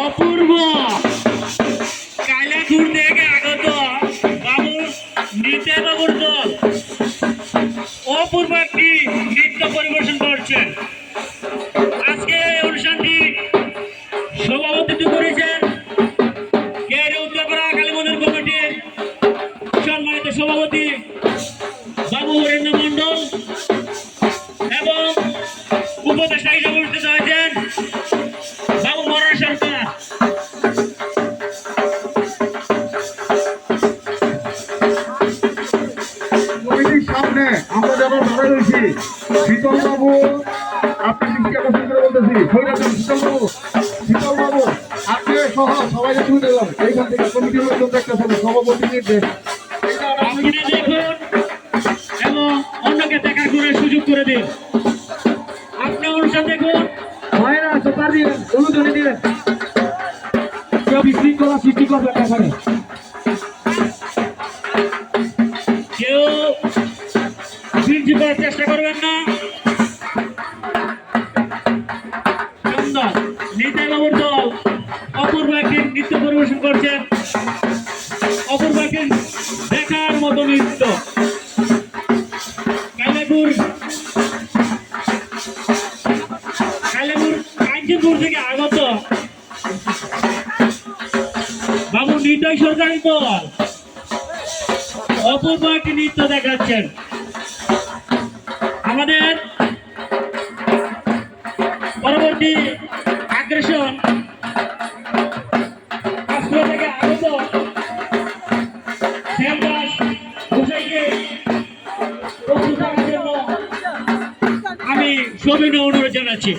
অপূর্ব। কালাকুর থেকে আগত বাবু নিতে দল। অপূর্ব একটি নৃত্য পরিবেশন করছেন। আজকে এই অনুষ্ঠানটি সভাপতিত্ব করেছেন কের উদ্যোগরা কালীমন্দির কমিটির সম্মানিত সভাপতি বাবু হরেন্দ্র মন্ডল এবং উপদেষ্টা হিসেবে উপস্থিত সামনে আমরা যারা দাঁড়া রয়েছি শীতল বাবু আপনি আকর্ষণ করে বলতেছি? সৈরাজন শীতল বাবু শীতল বাবু আপনি সহ সবাই তুলে দিলাম। এইখান থেকে কমিটির লোকজন দেখতেছেন সভাপতি নির্দেশ আপনি দেখুন এবং অন্যকে দেখা করে সুযোগ করে দিন। আপনি অনুষ্ঠান দেখুন। ভাইরা সুপার দিলেন অনুদানে দিলেন কেউ বিশৃঙ্খলা সৃষ্টি করবে না এখানে। পরিবেশন করছেন। অপূর্ব একটি দেখার মতো নৃত্য। কাইলাপুর কাইলাপুর কাঞ্চনপুর থেকে আগত। বাবু নিতাই সরকারি দল অপূর্ব একটি নৃত্য দেখাচ্ছেন। আমাদের পরবর্তী আগ্রেসন সবিনয় অনুরোধ জানাচ্ছি।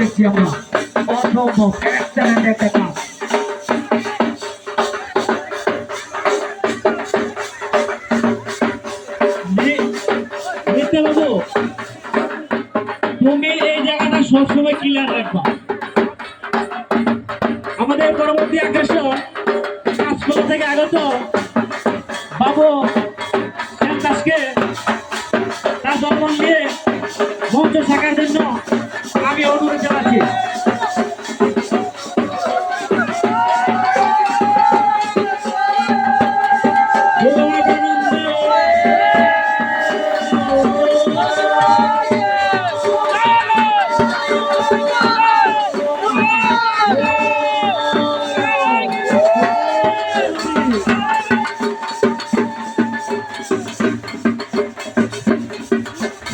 দেখছি আমরা। অসম্ভব excellent একটা কাজ। তুমি এই জায়গাটা সবসময় ক্লিয়ার রাখবা। আমাদের পরবর্তী আকর্ষণ কাজকলা থেকে আগত বাবু থাকার জন্য আমি অনুরোধ জানাচ্ছি।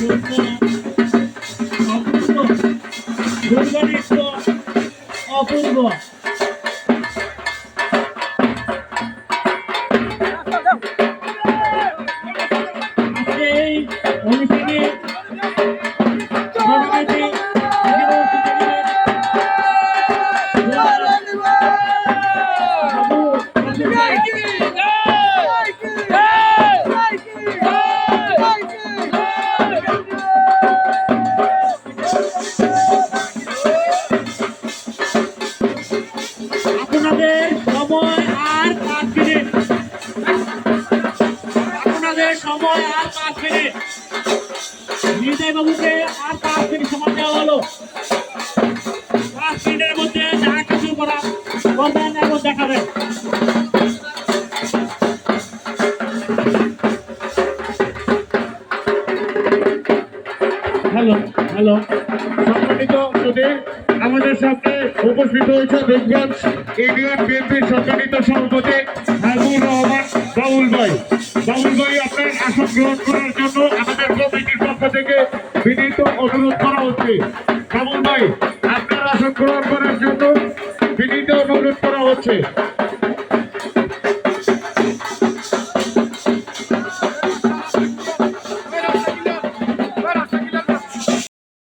অপূর্ব আপনাদের সময় আর পাঁচ মিনিট। আপনাদের সময় আর পাঁচ মিনিট। নির্দয় বাবুকে আর পাঁচ মিনিট সময় দেওয়া হলো। উপস্থিত হয়েছে রূপগঞ্জ ইউনিয়ন বিএনপির সম্মানিত সভাপতি হাজুর রহমান বাউল ভাই। বাউল ভাই, আপনার আসন গ্রহণ করার জন্য আমাদের কমিটির পক্ষ থেকে বিনীত অনুরোধ করা হচ্ছে।